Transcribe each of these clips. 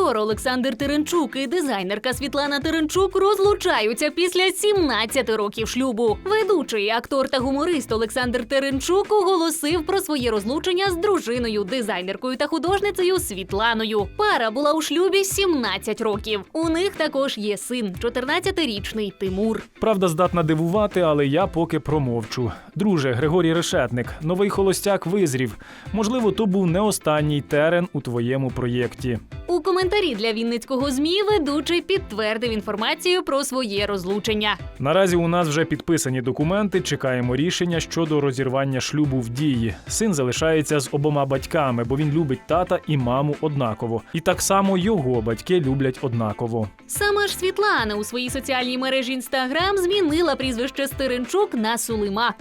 Актор Олександр Теренчук і дизайнерка Світлана Теренчук розлучаються після 17 років шлюбу. Ведучий актор та гуморист Олександр Теренчук оголосив про своє розлучення з дружиною, дизайнеркою та художницею Світланою. Пара була у шлюбі 17 років. У них також є син, 14-річний Тимур. Правда, здатна дивувати, але я поки промовчу. Друже, Григорій Решетник, новий холостяк визрів. Можливо, то був не останній терен у твоєму проєкті. У коментарі для Вінницького змі ведучий підтвердив інформацію про своє розлучення. Наразі у нас вже підписані документи. Чекаємо рішення щодо розірвання шлюбу в дії. Син залишається з обома батьками, бо він любить тата і маму однаково. І так само його батьки люблять однаково. Саме ж Світлана у своїй соціальній мережі Інстаграм змінила прізвище Стеренчук на Сулима.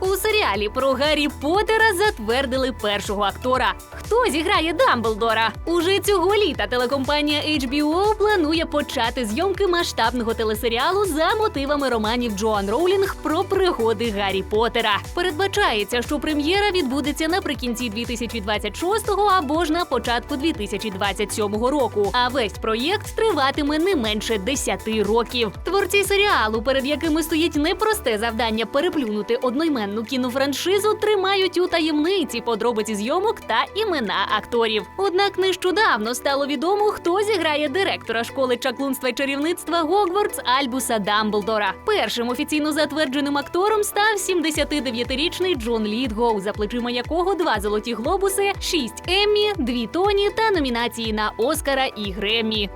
У серіалі про Гаррі Поттера затвердили першого актора. Хто зіграє Дамблдора? Уже цього літа телекомпанія HBO планує почати зйомки масштабного телесеріалу за мотивами романів Джоан Роулінг про пригоди Гаррі Поттера. Передбачається, що прем'єра відбудеться наприкінці 2026-го або ж на початку 2027 року. А весь проєкт триватиме не менше 10 років. Творці серіалу, перед якими стоїть непросте завдання переплюнути одноіменну кінофраншизу, тримають у таємниці подробиці зйомок та імена акторів. Однак нещодавно стало відомо, хто зіграє директора школи чаклунства й чарівництва Гогвартс Альбуса Дамблдора. Першим офіційно затвердженим актором став 79-річний Джон Літгоу, за плечима якого два золоті глобуси, шість Еммі, дві Тоні та номінації на Оскара і Греммі.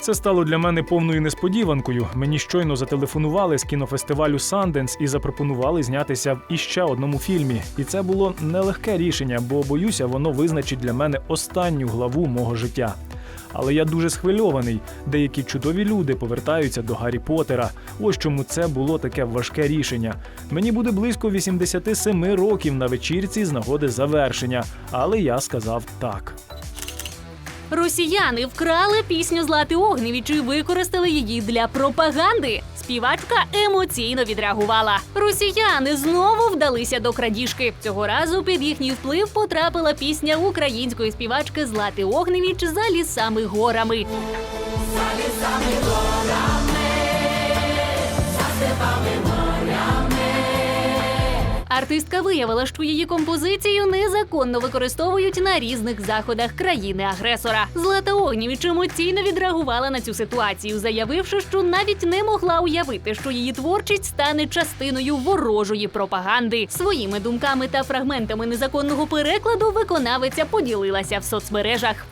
Це стало для мене повною несподіванкою. Мені щойно зателефонували з кінофестивалю Санденс і запропонували знятися в іще одному фільмі. І це було нелегке рішення, бо боюся, воно визначить для мене останню главу мого життя. Але я дуже схвильований. Деякі чудові люди повертаються до Гаррі Поттера. Ось чому це було таке важке рішення. Мені буде близько 87 років на вечірці з нагоди завершення, але я сказав так. Росіяни вкрали пісню Злати Огневіч і використали її для пропаганди. Співачка емоційно відреагувала. Росіяни знову вдалися до крадіжки. Цього разу під їхній вплив потрапила пісня української співачки Злати Огневіч за лісами горами. Артистка виявила, що її композицію незаконно використовують на різних заходах країни-агресора. Злата Огнєвіч емоційно відреагувала на цю ситуацію, заявивши, що навіть не могла уявити, що її творчість стане частиною ворожої пропаганди. Своїми думками та фрагментами незаконного перекладу виконавиця поділилася в соцмережах.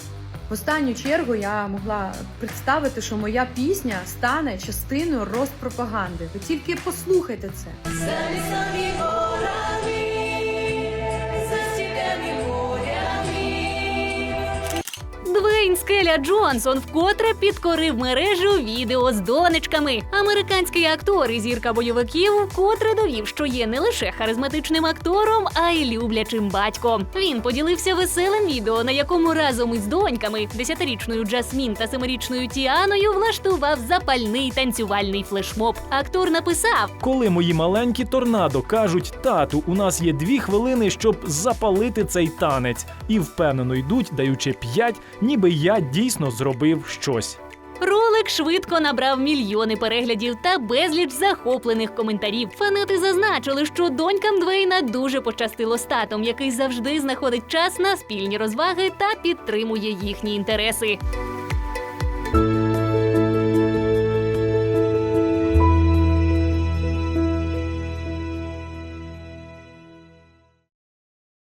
В останню чергу я могла представити, що моя пісня стане частиною розпропаганди. Ви тільки послухайте це. Двейн Скеля Джонсон вкотре підкорив мережу відео з донечками. Американський актор і зірка бойовиків вкотре довів, що є не лише харизматичним актором, а й люблячим батьком. Він поділився веселим відео, на якому разом із доньками, 10-річною Джасмін та 7-річною Тіаною, влаштував запальний танцювальний флешмоб. Актор написав: Коли мої маленькі торнадо кажуть, тату, у нас є дві хвилини, щоб запалити цей танець, і впевнено йдуть, даючи п'ять, ніби дійсно зробив щось. Ролик швидко набрав мільйони переглядів та безліч захоплених коментарів. Фанати зазначили, що донькам Двейна дуже пощастило з татом, який завжди знаходить час на спільні розваги та підтримує їхні інтереси.